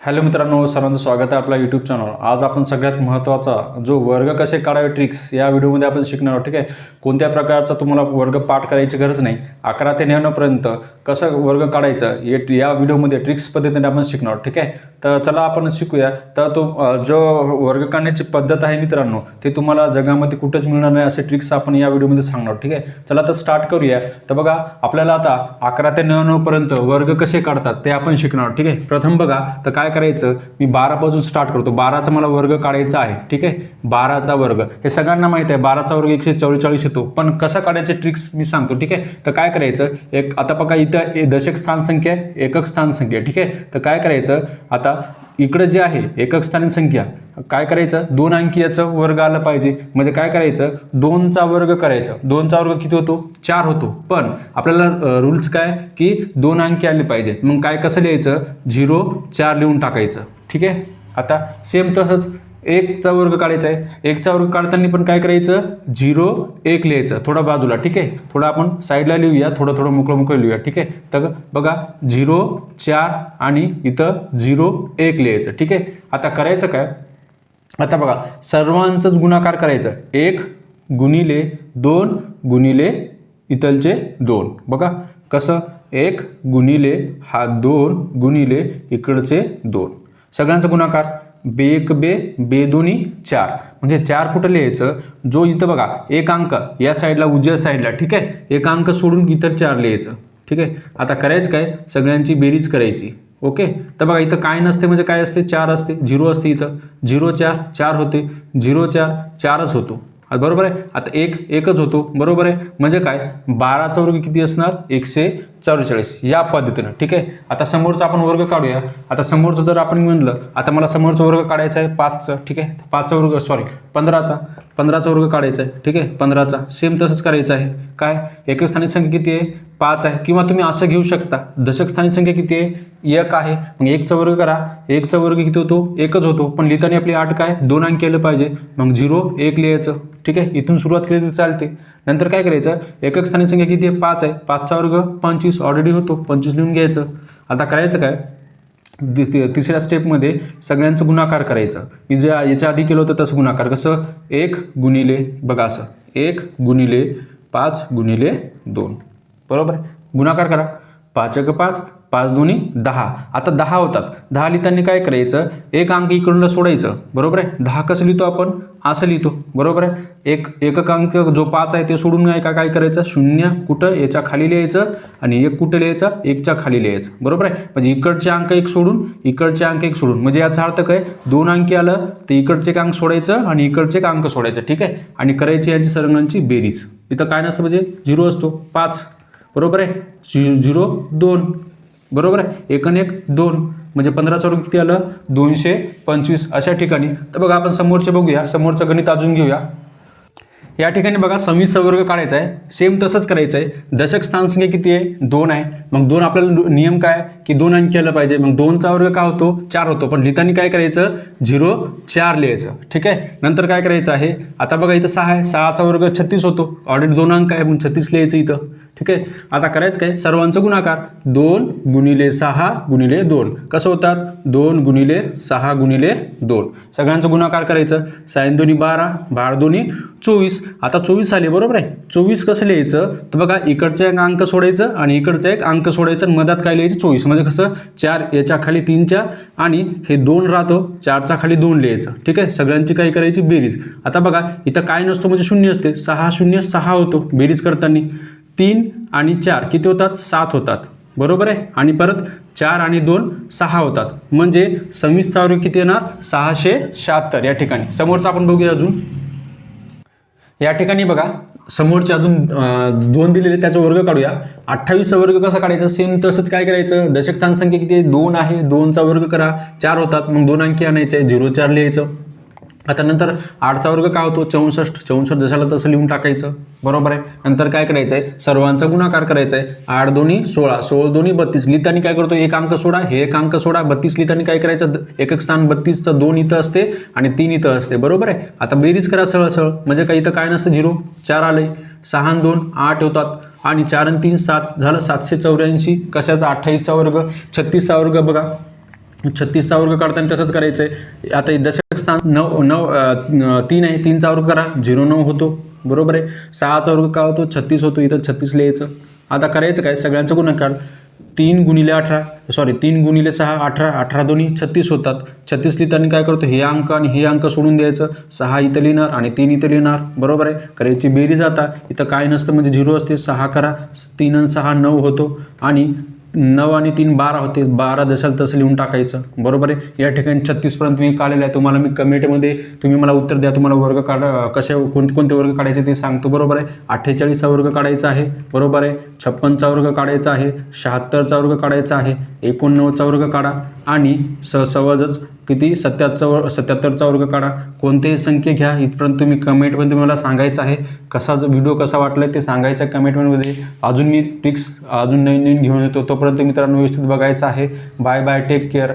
Hello मित्रांनो सर्वांचं स्वागत आहे आपला यूट्यूब चॅनल आज आपण सगळ्यात महत्त्वाचा जो वर्ग कसे काढावे ट्रिक्स या व्हिडिओमध्ये आपण शिकणार आहोत ठीक आहे? कोणत्या प्रकारचा तुम्हाला वर्ग पाठ करायची गरज नाही अकरा ते नव्याण्णवपर्यंत कसं वर्ग काढायचं हे या व्हिडिओमध्ये ट्रिक्स पद्धतीने आपण शिकणार आहोत ठीक आहे? तर चला आपण शिकूया. तर तो जो वर्ग काढण्याची पद्धत आहे मित्रांनो ते तुम्हाला जगामध्ये कुठंच मिळणार नाही असे ट्रिक्स आपण या व्हिडिओमध्ये सांगणार आहोत ठीक आहे? चला तर स्टार्ट करूया. तर बघा आपल्याला आता अकरा ते नव्याण्णवपर्यंत वर्ग कसे काढतात ते आपण शिकणार आहोत ठीक आहे? प्रथम बघा तर काय करायचं? मी बारापासून स्टार्ट करतो. बाराचा मला वर्ग काढायचा आहे. ठीक आहे? बाराचा वर्ग. हे सगळ्यांना माहिती आहे. बाराचा वर्ग एकशे चव्वेचाळीस येतो. पण कसं काढायचे ट्रिक्स मी सांगतो. ठीक आहे? तर काय करायचं? एक आता बघा इथं दशक स्थान संख्या एकक स्थान संख्या. ठीक आहे? तर काय करायचं? आता इकडं जे आहे एकक स्थानिक संख्या. काय करायचं? दोन अंकी याचं वर्ग आलं पाहिजे. म्हणजे काय करायचं? दोनचा वर्ग करायचा. दोनचा वर्ग किती होतो? चार होतो. पण आपल्याला रूल्स काय? की दोन अंकी आले पाहिजे. मग काय कसं लिहायचं? झिरो चार लिहून टाकायचं. ठीक आहे? आता सेम तसंच एकचा वर्ग काढायचा आहे. एकचा वर्ग काढताना पण काय करायचं? झिरो एक लिहायचं. थोडा बाजूला. ठीक आहे? थोडं आपण साईडला लिहूया. थोडं थोडं मोकळं मोकळं लिहूया. ठीक आहे? तर बघा झिरो चार आणि इथं झिरो एक लिहायचं. ठीक आहे? आता करायचं काय? आता बघा सर्वांचंच गुणाकार करायचं. एक गुणिले दोन गुणिले इथलचे दोन. बघा कसं? एक गुणिले हा दोन गुणिले इकडचे दोन. सगळ्यांचा गुणाकार. बे एक बे बे दोन्ही चार. म्हणजे चार कुठं लिहायचं? जो इथं बघा एक अंक या साईडला उजव्या साईडला ठीक आहे? एक अंक सोडून इतर चार लिहायचं. ठीक आहे? आता करायचं काय? सगळ्यांची बेरीज करायची. ओके? तर बघा इथं काय नसते म्हणजे काय असते? चार असते झिरो असते इथं. झिरो चार चार होते. झिरो चार चारच होतो. बरोबर आहे? आता एक एकच होतो. बरोबर आहे? म्हणजे काय? बाराचा वर्ग किती असणार? एकशे चव्वेचाळीस या पद्धतीनं ठीक आहे? आता समोरचा आपण वर्ग काढूया. आता समोरचं जर आपण म्हणलं आता मला समोरचा वर्ग काढायचा आहे पाचचं ठीक आहे? पाचचा वर्ग सॉरी पंधराचा. पंधराचा वर्ग काढायचा आहे ठीक आहे? पंधराचा. सेम तसंच करायचं आहे. काय? एकच संख्या किती आहे? पाच आहे. किंवा तुम्ही असं घेऊ शकता. दशकस्थानिक संख्या किती आहे? एक आहे. मग एकचा वर्ग करा. एकचा वर्ग किती होतो? एकच होतो. पण लिहिताना आपली आठ काय? दोन अंक केलं पाहिजे. मग झिरो एक लिहायचं. ठीक आहे? इथून सुरुवात केली तर चालते. नंतर काय करायचं? एकक स्थानिक संख्या किती आहे? पाच आहे. पाचचा वर्ग पंचवीस. ऑलरेडी होतो. पंचवीस लिहून घ्यायचं. आता करायचं काय? तिसऱ्या स्टेपमध्ये सगळ्यांचं गुणाकार करायचं. मी जे याच्या आधी केलं होतं तसं गुणाकार. कसं? एक गुणिले बघा असं. एक गुणिले पाच गुणिले दोन. बरोबर? आहे? गुणाकार करा. पाच एक पाच पाच दोन्ही दहा. आता दहा होतात. दहा लिहिताना काय करायचं? एक अंक इकडून सोडायचं. बरोबर आहे? दहा कसं लिहितो आपण? असं लिहितो. बरोबर आहे? एक एकक अंक जो पाच आहे ते सोडून काय का काय करायचं? शून्य कुठं? याच्या खाली लिहायचं. आणि एक कुठं लिहायचं? एकच्या खाली लिहायचं. बरोबर आहे? म्हणजे इकडचे अंक एक सोडून इकडचे अंक एक सोडून. म्हणजे याचा अर्थ काय? दोन अंकी आलं तर इकडचे एक अंक सोडायचं आणि इकडचे एक अंक सोडायचं. ठीक आहे? आणि करायची यांची सरंगांची बेरीज. इथं काय नसतं म्हणजे? झिरो असतो. पाच. बरोबर आहे? झिरो दोन. बरोबर आहे? एक आणि एक दोन. म्हणजे पंधराचा वर्ग किती आलं? दोनशे पंचवीस. अशा ठिकाणी. तर बघा आपण समोरचे बघूया. समोरचं गणित अजून घेऊया. या ठिकाणी बघा सव्वीसचा वर्ग काढायचा आहे. सेम तसंच करायचं आहे दशक स्थान संख्या किती आहे? दोन आहे. मग दोन आपल्याला नियम काय? की दोन अंकी आलं पाहिजे. मग दोनचा वर्ग काय होतो? चार होतो. पण लिहिताना काय करायचं? झिरो चार लिहायचं. ठीक आहे? नंतर काय करायचं आहे? आता बघा इथं सहा आहे. सहाचा वर्ग छत्तीस होतो. ऑलरेडी दोन अंक आहे मग छत्तीस लिहायचं इथं. ठीक आहे? आता करायचं काय? सर्वांचं गुणाकार. दोन गुणिले सहा गुणिले दोन. कसं होतात? दोन गुणिले सहा गुणिले दोन. सगळ्यांचं गुणाकार करायचं. सायन दोन्ही बारा बारा दोन्ही चोवीस. आता चोवीस आले बरोबर आहे? चोवीस कसं लिहायचं? तर बघा इकडचा एक अंक सोडायचं आणि इकडचा एक अंक सोडायचं आणि मधात काय लिहायचं? चोवीस. म्हणजे कसं? चार याच्या खाली तीनच्या आणि हे दोन राहतो. चारच्या खाली दोन लिहायचं. ठीक आहे? सगळ्यांची काय करायची? बेरीज. आता बघा इथं काय नसतो म्हणजे शून्य असते. सहा शून्य सहा होतो बेरीज करताना. तीन आणि चार किती होतात? सात होतात. बरोबर आहे? आणि परत चार आणि दोन सहा होतात. म्हणजे सव्वीस वर्ग किती येणार? सहाशे शहात्तर. या ठिकाणी. समोरचा आपण बघूया अजून. या ठिकाणी बघा. समोरचे अजून दोन दिलेले त्याचा वर्ग काढूया. अठ्ठावीसचा वर्ग कसा काढायचा? सेम तसंच काय करायचं? दशक स्थान संख्या किती दोन आहे. दोनचा वर्ग करा. चार होतात. मग दोन अंकी आणायचे. झिरो चार लिहायचं. आता नंतर आठचा वर्ग काय होतो? चौसष्ट. चौसष्ट जशाला तसं लिहून टाकायचं. बरोबर आहे? नंतर काय करायचं आहे सर्वांचा गुणाकार करायचा आहे आठ दोन्ही सोळा. सोळ दोन्ही बत्तीस. लिहिताना काय करतो एक अंक सोडा. हे एक अंक सोडा. बत्तीस लिहिताना काय करायचं? एक एकक स्थान बत्तीसचं दोन इथं असते आणि तीन इथं असते. बरोबर आहे? आता बेरीज करा सरळ सरळ म्हणजे काही इथं काय नसतं? झिरो. चार आलं सहा दोन आठ होतात. आणि चार आणि तीन सात. झालं सातशे चौऱ्याऐंशी. कशाचा? अठ्ठावीसचा वर्ग. छत्तीसचा वर्ग बघा. छत्तीसचा वर्ग काढताना तसंच करायचं आहे आता दशक स्थान नऊ नऊ तीन आहे तीनचा वर्ग करा. झिरो नऊ होतो. बरोबर आहे? सहाचा वर्ग काय होतो छत्तीस होतो इथं छत्तीस लिहायचं. आता करायचं काय? सगळ्यांचं गुन्हा काढ. तीन गुणिले अठरा सॉरी तीन गुणिले सहा अठरा अठरा दोन्ही छत्तीस होतात. छत्तीस लिहिताना काय करतो? हे अंक आणि हे अंक सोडून द्यायचं. सहा इथं लिहिणार आणि तीन इथं लिहिणार. बरोबर आहे? करायची बेरीज आता. इथं काय नसतं म्हणजे झिरो असते. सहा करा. तीन आणि सहा नऊ होतो. आणि नऊ आणि तीन बारा होते बारा जसाल तसं लिहून टाकायचं. बरोबर आहे? या ठिकाणी छत्तीसपर्यंत मी काढलेलं आहे. तुम्हाला मी कमेंटमध्ये तुम्ही मला उत्तर द्या. तुम्हाला वर्ग काढा कसे कोणते कोणते वर्ग काढायचे ते सांगतो. बरोबर आहे? अठ्ठेचाळीसचा वर्ग काढायचा आहे. बरोबर आहे? छप्पनचा वर्ग काढायचा आहे. शहात्तरचा वर्ग काढायचा आहे. एकोणनव्वदचा वर्ग काढा. आणि स सहजच किती? सत्याहत्तर सत्याहत्तरचा वर्ग काढा. कोणतेही संख्या घ्या. इथपर्यंत तुम्ही कमेंटमध्ये मला सांगायचं आहे. कसा व्हिडिओ कसा वाटला ते सांगायचं आहे कमेंटमध्ये. अजून मी ट्रिक्स अजून नवीन नवीन घेऊन येतो. तोपर्यंत मित्रांनो व्यवस्थित बघायचं आहे. Bye bye take care